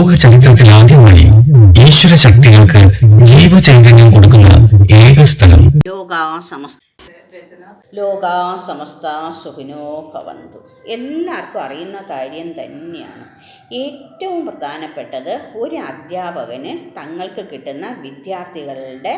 ലോക ചരിത്രത്തിൽ ആദ്യമായി ഈശ്വര ശക്തികൾക്ക് ജീവചൈതന്യം കൊടുക്കുന്ന ഏക സ്ഥലം. ലോകാ സമസ്ത സുഖിനോ ഭവന്തു. എല്ലാവർക്കും അറിയുന്ന കാര്യം തന്നെയാണ്. ഏറ്റവും പ്രധാനപ്പെട്ടത് ഒരു അധ്യാപകന് തങ്ങൾക്ക് കിട്ടുന്ന വിദ്യാർത്ഥികളുടെ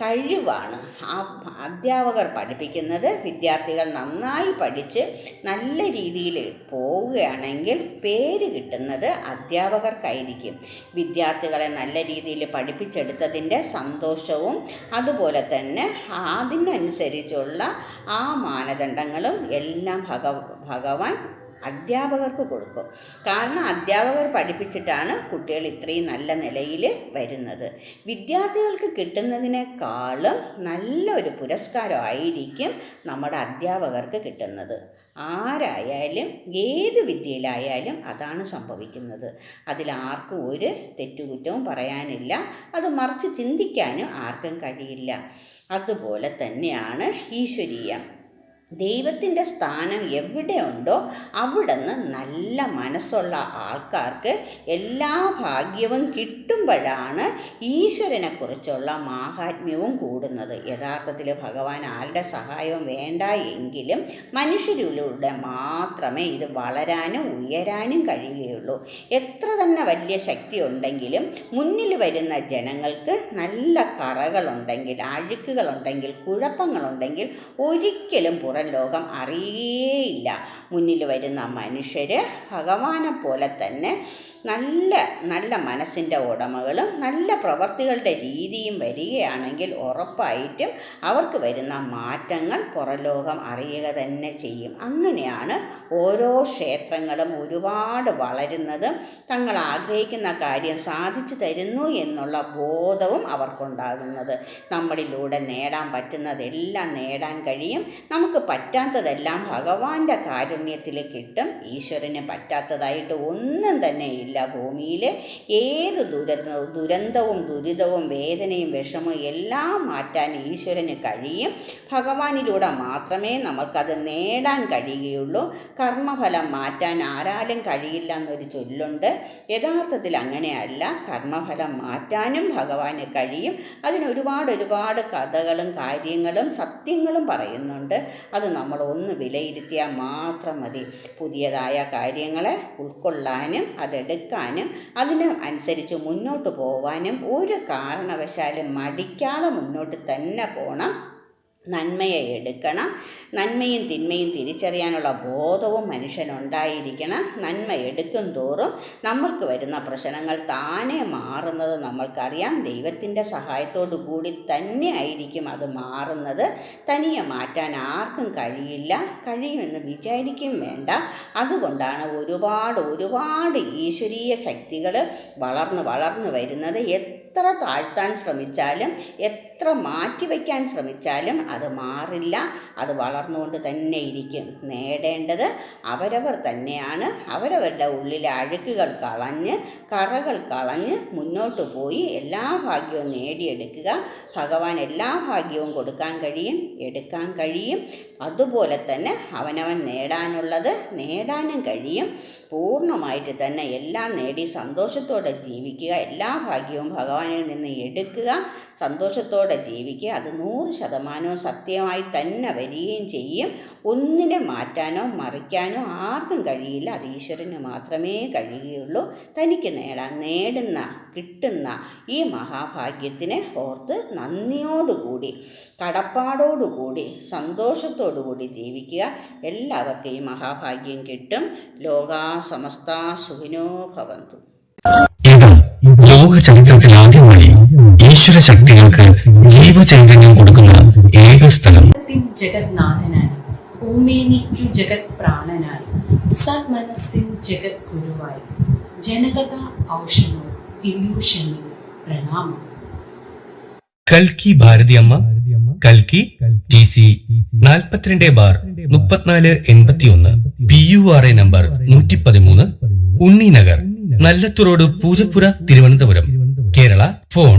കഴിവാണ്. ആ അധ്യാപകർ പഠിപ്പിക്കുന്നത് വിദ്യാർത്ഥികൾ നന്നായി പഠിച്ച് നല്ല രീതിയിൽ പോവുകയാണെങ്കിൽ പേര് കിട്ടുന്നത് അധ്യാപകർക്കായിരിക്കും. വിദ്യാർത്ഥികളെ നല്ല രീതിയിൽ പഠിപ്പിച്ചെടുത്തതിന്റെ സന്തോഷവും അതുപോലെ തന്നെ അതിനനുസരിച്ചുള്ള ആ മാനദണ്ഡങ്ങളും എല്ലാം ഭഗ ഭഗവാൻ അധ്യാപകർക്ക് കൊടുക്കും. കാരണം അധ്യാപകർ പഠിപ്പിച്ചിട്ടാണ് കുട്ടികൾ ഇത്രയും നല്ല നിലയിൽ വരുന്നത്. വിദ്യാർത്ഥികൾക്ക് കിട്ടുന്നതിനേക്കാളും നല്ലൊരു പുരസ്കാരമായിരിക്കും നമ്മുടെ അധ്യാപകർക്ക് കിട്ടുന്നത്. ആരായാലും ഏത് വിദ്യയിലായാലും അതാണ് സംഭവിക്കുന്നത്. അതിലാർക്കും ഒരു തെറ്റുകുറ്റവും പറയാനില്ല. അത് മറിച്ച് ചിന്തിക്കാനും ആർക്കും കഴിയില്ല. അതുപോലെ തന്നെയാണ് ഈശ്വരീയം. ദൈവത്തിന്റെ സ്ഥാനം എവിടെയുണ്ടോ അവിടെ നിന്ന് നല്ല മനസ്സുള്ള ആൾക്കാർക്ക് എല്ലാ ഭാഗ്യവും കിട്ടുമ്പോഴാണ് ഈശ്വരനെക്കുറിച്ചുള്ള മാഹാത്മ്യവും കൂടുന്നത്. യഥാർത്ഥത്തിൽ ഭഗവാൻ ആരുടെ സഹായവും വേണ്ട എങ്കിലും മനുഷ്യരിലൂടെ മാത്രമേ ഇത് വളരാനും ഉയരാനും കഴിയുകയുള്ളൂ. എത്ര തന്നെ വലിയ ശക്തി ഉണ്ടെങ്കിലും മുന്നിൽ വരുന്ന ജനങ്ങൾക്ക് നല്ല കറകളുണ്ടെങ്കിൽ അഴുക്കുകളുണ്ടെങ്കിൽ കുഴപ്പങ്ങളുണ്ടെങ്കിൽ ഒരിക്കലും പുറം ലോകം അറിയേയില്ല. മുന്നിൽ വരുന്ന മനുഷ്യർ ഭഗവാനെ പോലെ തന്നെ നല്ല നല്ല മനസ്സിന്റെ ഉടമകളും നല്ല പ്രവർത്തികളുടെ രീതിയും വരികയാണെങ്കിൽ ഉറപ്പായിട്ടും അവർക്ക് വരുന്ന മാറ്റങ്ങൾ പുറലോകം അറിയുക തന്നെ ചെയ്യും. അങ്ങനെയാണ് ഓരോ ക്ഷേത്രങ്ങളും ഒരുപാട് വളരുന്നതും തങ്ങൾ ആഗ്രഹിക്കുന്ന കാര്യം സാധിച്ചു തരുന്നു എന്നുള്ള ബോധവും അവർക്കുണ്ടാകുന്നത്. നമ്മളിലൂടെ നേടാൻ പറ്റുന്നതെല്ലാം നേടാൻ കഴിയും. നമുക്ക് പറ്റാത്തതെല്ലാം ഭഗവാന്റെ കാരുണ്യത്തിൽ കിട്ടും. ഈശ്വരന് പറ്റാത്തതായിട്ട് ഒന്നും തന്നെ ഇല്ല. ഭൂമിയിൽ ഏത് ദുരന്ത ദുരന്തവും ദുരിതവും വേദനയും വിഷമവും എല്ലാം മാറ്റാൻ ഈശ്വരന് കഴിയും. ഭഗവാനിലൂടെ മാത്രമേ നമുക്കത് നേടാൻ കഴിയുകയുള്ളൂ. കർമ്മഫലം മാറ്റാൻ ആരാലും കഴിയില്ല എന്നൊരു ചൊല്ലുണ്ട്. യഥാർത്ഥത്തിൽ അങ്ങനെയല്ല. കർമ്മഫലം മാറ്റാനും ഭഗവാന് കഴിയും. അതിന് ഒരുപാട് ഒരുപാട് കഥകളും കാര്യങ്ങളും സത്യങ്ങളും പറയുന്നുണ്ട്. അത് നമ്മൾ ഒന്ന് വിലയിരുത്തിയാൽ മാത്രം മതി. പുതിയതായ കാര്യങ്ങളെ ഉൾക്കൊള്ളാനും അതെടുക്കാനും അതിന് അനുസരിച്ച് മുന്നോട്ട് പോവാനും ഒരു കാരണവശാലും മടിക്കാതെ മുന്നോട്ട് തന്നെ പോകണം നന്മയെ എടുക്കണം. നന്മയും തിന്മയും തിരിച്ചറിയാനുള്ള ബോധവും മനുഷ്യനുണ്ടായിരിക്കണം. നന്മ എടുക്കും തോറും നമ്മൾക്ക് വരുന്ന പ്രശ്നങ്ങൾ താനെ മാറുന്നത് നമ്മൾക്കറിയാം. ദൈവത്തിന്റെ സഹായത്തോടു കൂടി തന്നെ ആയിരിക്കും അത് മാറുന്നത്. തനിയെ മാറ്റാൻ ആർക്കും കഴിയില്ല. കഴിയുമെന്ന് വിചാരിക്കും വേണ്ട. അതുകൊണ്ടാണ് ഒരുപാട് ഒരുപാട് ഈശ്വരീയ ശക്തികൾ വളർന്ന് വളർന്നു വരുന്നത്. എത്ര താഴ്ത്താൻ ശ്രമിച്ചാലും എത്ര മാറ്റിവെക്കാൻ ശ്രമിച്ചാലും അത് മാറില്ല അത് വളർന്നുകൊണ്ട് തന്നെ ഇരിക്കും. നേടേണ്ടത് അവരവർ തന്നെയാണ്. അവരവരുടെ ഉള്ളിലെ അഴുക്കുകൾ കളഞ്ഞ് കറകൾ കളഞ്ഞ് മുന്നോട്ട് പോയി എല്ലാ ഭാഗ്യവും നേടിയെടുക്കുക. ഭഗവാൻ എല്ലാ ഭാഗ്യവും കൊടുക്കാൻ കഴിയും എടുക്കാൻ കഴിയും. അതുപോലെ തന്നെ അവനവൻ നേടാനുള്ളത് നേടാനും കഴിയും. പൂർണമായിട്ട് തന്നെ എല്ലാം നേടി സന്തോഷത്തോടെ ജീവിക്കുക. എല്ലാ ഭാഗ്യവും ഭഗവാനിൽ നിന്ന് എടുക്കുക. സന്തോഷത്തോടെ ജീവിക്കുക. അത് നൂറ് ശതമാനവും സത്യമായി തന്നെ വരികയും ചെയ്യും. ഒന്നിനെ മാറ്റാനോ മറിക്കാനോ ആർക്കും കഴിയില്ല. അത് ഈശ്വരന് മാത്രമേ കഴിയുകയുള്ളൂ. തനിക്ക് നേടാൻ നേടുന്ന കിട്ടുന്ന ഈ മഹാഭാഗ്യത്തിനെ ഓർത്ത് നന്ദിയോടുകൂടി കടപ്പാടോടുകൂടി സന്തോഷത്തോടുകൂടി ജീവിക്കുക. എല്ലാവർക്കും ഈ മഹാഭാഗ്യം കിട്ടും. ലോകാ സമസ്ത സുഖിനോ ഭവന്തു. ലോക ചരിത്രത്തിൽ ഈശ്വര ശക്തികൾക്ക് ജീവചൈതന്യം കൊടുക്കുന്ന ഏക സ്ഥലം. ജഗത്നാഥനായി ഭൂമേനിക്കു ജഗത് പ്രാണനായി സന്മനസ്സിൻ ജഗത് ഗുരുവായി ജനകഥ ഔഷധം ഇല്യൂഷനിൽ പ്രണാമം. കൽക്കി ഭാരതിയമ്മ കൽക്കി ടി സി നാൽപ്പത്തിരണ്ട് ബാർ മുപ്പത്തിനാല് എൺപത്തി ഒന്ന് P you are A number നൂറ്റി പതിമൂന്ന് ഉണ്ണി നഗർ റോഡ് പൂജപ്പുര തിരുവനന്തപുരം. കേരള ഫോൺ